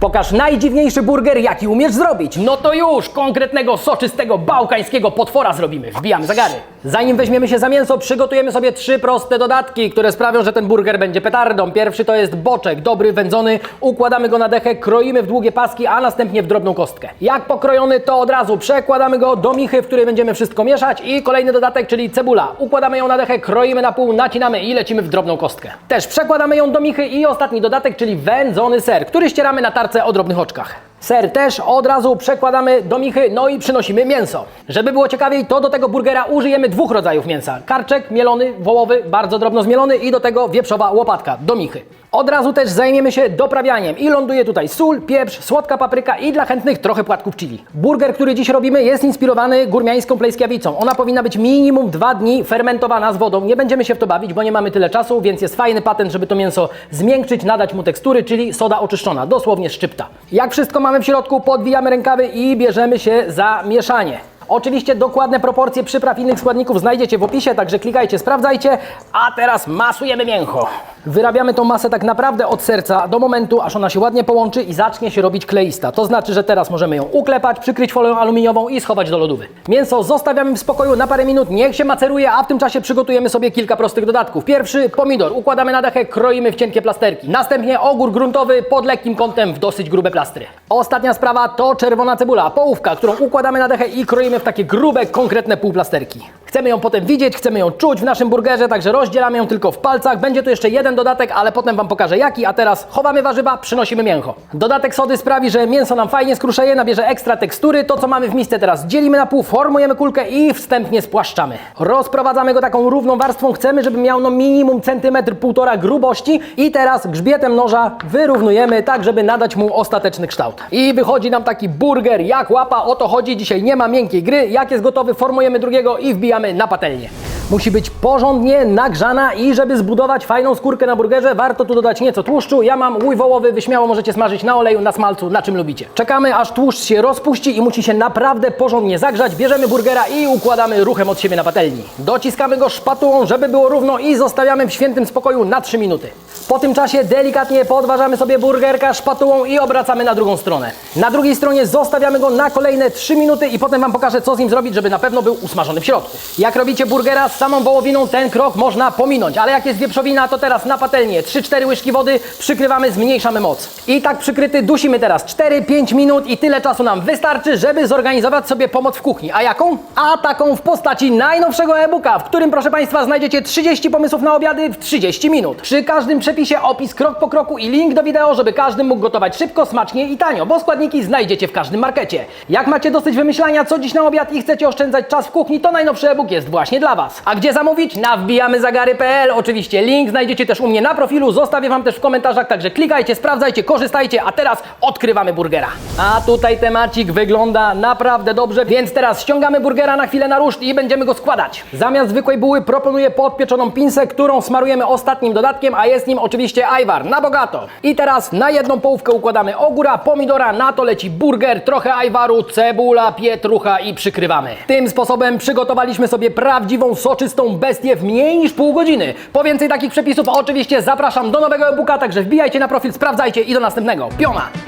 Pokaż najdziwniejszy burger, jaki umiesz zrobić. No to już, konkretnego, soczystego, bałkańskiego potwora zrobimy. Wbijamy zagary. Zanim weźmiemy się za mięso, przygotujemy sobie trzy proste dodatki, które sprawią, że ten burger będzie petardą. Pierwszy to jest boczek, dobry, wędzony. Układamy go na dechę, kroimy w długie paski, a następnie w drobną kostkę. Jak pokrojony, to od razu przekładamy go do michy, w której będziemy wszystko mieszać. I kolejny dodatek, czyli cebula. Układamy ją na dechę, kroimy na pół, nacinamy i lecimy w drobną kostkę. Też przekładamy ją do michy i ostatni dodatek, czyli wędzony ser, który ścieramy na tarce o drobnych oczkach. Ser też od razu przekładamy do michy, no i przynosimy mięso. Żeby było ciekawiej, to do tego burgera użyjemy dwóch rodzajów mięsa. Karczek mielony, wołowy, bardzo drobno zmielony i do tego wieprzowa łopatka do michy. Od razu też zajmiemy się doprawianiem i ląduje tutaj sól, pieprz, słodka papryka i dla chętnych trochę płatków chili. Burger, który dziś robimy jest inspirowany górmiańską plejskiawicą. Ona powinna być minimum dwa dni fermentowana z wodą. Nie będziemy się w to bawić, bo nie mamy tyle czasu, więc jest fajny patent, żeby to mięso zmiękczyć, nadać mu tekstury, czyli soda oczyszczona, dosłownie szczypta. Jak wszystko mamy w środku, podwijamy rękawy i bierzemy się za mieszanie. Oczywiście dokładne proporcje przypraw innych składników znajdziecie w opisie, także klikajcie, sprawdzajcie. A teraz masujemy mięcho. Wyrabiamy tą masę tak naprawdę od serca do momentu, aż ona się ładnie połączy i zacznie się robić kleista. To znaczy, że teraz możemy ją uklepać, przykryć folią aluminiową i schować do lodówy. Mięso zostawiamy w spokoju na parę minut, niech się maceruje, a w tym czasie przygotujemy sobie kilka prostych dodatków. Pierwszy pomidor, układamy na dechę, kroimy w cienkie plasterki. Następnie ogór gruntowy pod lekkim kątem w dosyć grube plastry. Ostatnia sprawa to czerwona cebula, połówka, którą układamy na dechę i kroimy w takie grube, konkretne półplasterki. Chcemy ją potem widzieć, chcemy ją czuć w naszym burgerze, także rozdzielamy ją tylko w palcach. Będzie tu jeszcze jeden dodatek, ale potem Wam pokażę jaki, a teraz chowamy warzywa, przynosimy mięcho. Dodatek sody sprawi, że mięso nam fajnie skruszeje, nabierze ekstra tekstury. To, co mamy w misce teraz dzielimy na pół, formujemy kulkę i wstępnie spłaszczamy. Rozprowadzamy go taką równą warstwą. Chcemy, żeby miał no minimum centymetr, półtora grubości i teraz grzbietem noża wyrównujemy tak, żeby nadać mu ostateczny kształt. I wychodzi nam taki burger jak łapa. O to chodzi. Dzisiaj nie ma miękkiej gry. Jak jest gotowy, formujemy drugiego i wbijamy na patelnię. Musi być porządnie nagrzana i żeby zbudować fajną skórkę na burgerze, warto tu dodać nieco tłuszczu. Ja mam łój wołowy, wy śmiało możecie smażyć na oleju, na smalcu, na czym lubicie. Czekamy aż tłuszcz się rozpuści i musi się naprawdę porządnie zagrzać. Bierzemy burgera i układamy ruchem od siebie na patelni. Dociskamy go szpatułą, żeby było równo i zostawiamy w świętym spokoju na 3 minuty. Po tym czasie delikatnie podważamy sobie burgerka szpatułą i obracamy na drugą stronę. Na drugiej stronie zostawiamy go na kolejne 3 minuty i potem Wam pokażę, co z nim zrobić, żeby na pewno był usmażony w środku. Jak robicie burgera samą wołowiną, ten krok można pominąć, ale jak jest wieprzowina, to teraz na patelnię 3-4 łyżki wody przykrywamy, zmniejszamy moc. I tak przykryty dusimy teraz 4-5 minut i tyle czasu nam wystarczy, żeby zorganizować sobie pomoc w kuchni. A jaką? A taką w postaci najnowszego e-booka, w którym proszę Państwa znajdziecie 30 pomysłów na obiady w 30 minut. Przy każdym przepisie opis krok po kroku i link do wideo, żeby każdy mógł gotować szybko, smacznie i tanio, bo składniki znajdziecie w każdym markecie. Jak macie dosyć wymyślania, co dziś na obiad i chcecie oszczędzać czas w kuchni, to najnowszy e-book jest właśnie dla Was. A gdzie zamówić? Na wbijamyzagary.pl. Oczywiście link znajdziecie też u mnie na profilu, zostawię Wam też w komentarzach, także klikajcie, sprawdzajcie, korzystajcie, a teraz odkrywamy burgera. A tutaj temacik wygląda naprawdę dobrze, więc teraz ściągamy burgera na chwilę na ruszt i będziemy go składać. Zamiast zwykłej buły proponuję podpieczoną pinsę, którą smarujemy ostatnim dodatkiem, a jest nim oczywiście ajwar, na bogato. I teraz na jedną połówkę układamy ogóra, pomidora, na to leci burger, trochę ajwaru, cebula, pietrucha i przykrywamy. Tym sposobem przygotowaliśmy sobie prawdziwą, soczystą bestię w mniej niż pół godziny. Po więcej takich przepisów oczywiście zapraszam do nowego e-booka, także wbijajcie na profil, sprawdzajcie i do następnego. Piona!